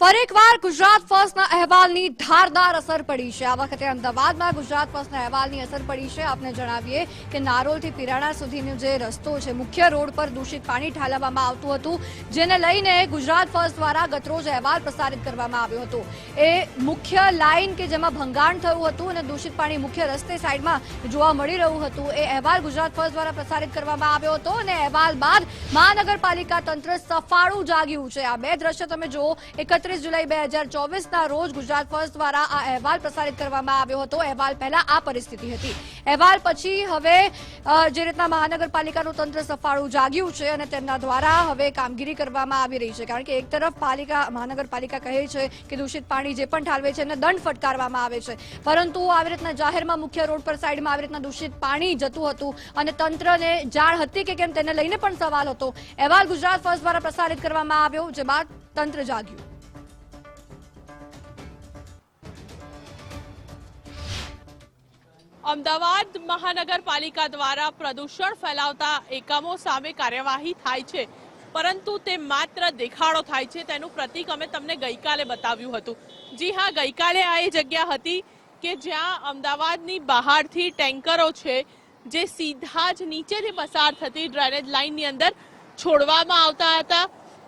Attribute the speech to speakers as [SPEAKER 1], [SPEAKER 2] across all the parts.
[SPEAKER 1] ફરી ગુજરાત ફર્સ્ટના અહેવાલની ધારદાર અસર પડી છે. આ વખતે અમદાવાદમાં ગુજરાત ફર્સ્ટના અહેવાલની અસર પડી છે. આપને જણાવીએ કે નારોલથી પિરાણા સુધીનો જે રસ્તો છે, મુખ્ય રોડ પર દૂષિત પાણી ઠાલવવામાં આવતું હતું, જેને લઈને ગુજરાત ફર્સ્ટ દ્વારા ગતરોજ અહેવાલ પ્રસારિત કરવામાં આવ્યો હતો. એ મુખ્ય લાઇન કે જેમાં ભંગાણ થયું હતું અને દૂષિત પાણી મુખ્ય રસ્તે સાઈડમાં જોવા મળી રહ્યું હતું, એ અહેવાલ ગુજરાત ફર્સ્ટ દ્વારા પ્રસારિત કરવામાં આવ્યો હતો અને અહેવાલ બાદ મહાનગરપાલિકા તંત્ર સફાળું જાગ્યું છે. આ બે દ્રશ્ય તમે જુઓ એકત્રીસ જુલાઈ બે હજાર ચોવીસના રોજ ગુજરાત ફર્સ્ટ દ્વારા આ અહેવાલ પ્રસારિત કરવામાં આવ્યો હતો. અહેવાલ પહેલા આ પરિસ્થિતિ હતી. અહેવાલ પછી હવે જે રીતના મહાનગરપાલિકાનું તંત્ર સફાળું જાગ્યું છે અને તેમના દ્વારા હવે કામગીરી કરવામાં આવી રહી છે. કારણ કે એક તરફ પાલિકા, મહાનગરપાલિકા કહે છે કે દૂષિત પાણી જે પણ ઠાલવે છે એને દંડ ફટકારવામાં આવે છે. પરંતુ આવી રીતના જાહેરમાં મુખ્ય રોડ પર સાઈડમાં આવી રીતના દૂષિત પાણી જતું હતું અને તંત્રને જાણ હતી કે કેમ તેને લઈને પણ સવાલ હતો. અહેવાલ ગુજરાત ફર્સ્ટ દ્વારા પ્રસારિત કરવામાં આવ્યો જે બાદ તંત્ર જાગ્યું.
[SPEAKER 2] અમદાવાદ મહાનગરપાલિકા દ્વારા પ્રદૂષણ ફેલાવતા એકમો સામે કાર્યવાહી થાય છે. પરંતુ તે માત્ર દેખાડો થાય છે, તેનું પ્રતીક અમે તમને ગઈકાલે બતાવ્યું હતું. જી હા, ગઈકાલે આ એ જગ્યા હતી કે જ્યાં અમદાવાદની બહારથી ટેન્કરો છે, જે સીધા જ નીચેથી પસાર થતી ડ્રેનેજ લાઇનની અંદર છોડવામાં આવતા હતા.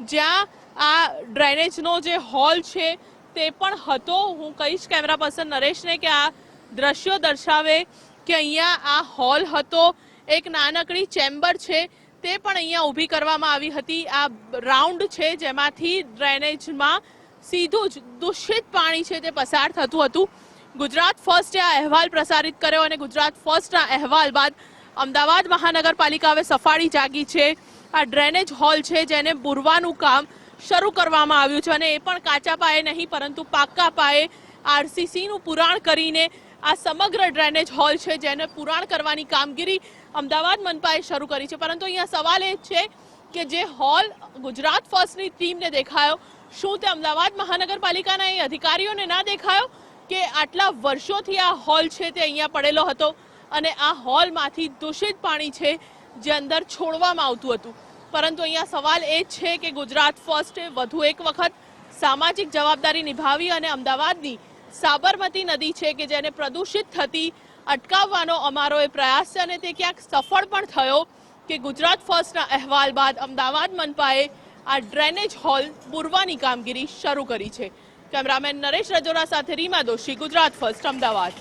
[SPEAKER 2] જ્યાં આ ડ્રેનેજનો જે હોલ છે, તે પણ હતો. હું કહીશ કેમેરા પર્સન નરેશને કે આ દ્રશ્યો દર્શાવે કે અહીંયા આ હોલ હતો, એક નાનકડી ચેમ્બર છે, તે પણ અહીંયા ઊભી કરવામાં આવી હતી. આ રાઉન્ડ છે જેમાંથી ડ્રેનેજમાં સીધું જ દૂષિત પાણી છે તે પસાર થતું હતું. ગુજરાત ફર્સ્ટે આ અહેવાલ પ્રસારિત કર્યો અને ગુજરાત ફર્સ્ટના અહેવાલ બાદ અમદાવાદ મહાનગરપાલિકા હવે સફાળી જાગી છે. આ ડ્રેનેજ હોલ છે જેને બુરવાનું કામ શરૂ કરવામાં આવ્યું છે અને એ પણ કાચા પાયે નહીં, પરંતુ પાક્કા પાયે આરસીસીનું પુરાણ કરીને આ સમગ્ર ડ્રેનેજ હોલ છે જેને પુરાણ કરવાની કામગીરી અમદાવાદ મનપાએ શરૂ કરી છે. પરંતુ અહીંયા સવાલ એ છે કે જે હોલ ગુજરાત ફર્સ્ટની ટીમને દેખાયો, શું તે અમદાવાદ મહાનગરપાલિકાના એ અધિકારીઓને ના દેખાયો કે આટલા વર્ષોથી આ હોલ છે તે અહીંયા પડેલો હતો અને આ હોલમાંથી દૂષિત પાણી છે જે અંદર છોડવામાં આવતું હતું? પરંતુ અહીંયા સવાલ એ છે કે ગુજરાત ફર્સ્ટે વધુ એક વખત સામાજિક જવાબદારી નિભાવી અને અમદાવાદની સાબરમતી નદી છે કે જેને પ્રદૂષિત થતી અટકાવવાનો અમારો એ પ્રયાસ છે અને તે ક્યાંક સફળ પણ થયો કે ગુજરાત ફર્સ્ટના અહેવાલ બાદ અમદાવાદ મનપાએ આ ડ્રેનેજ હોલ પૂરવાની કામગીરી શરૂ કરી છે. કેમેરામેન નરેશ રજોરા સાથે રીમા દોશી, ગુજરાત ફર્સ્ટ, અમદાવાદ.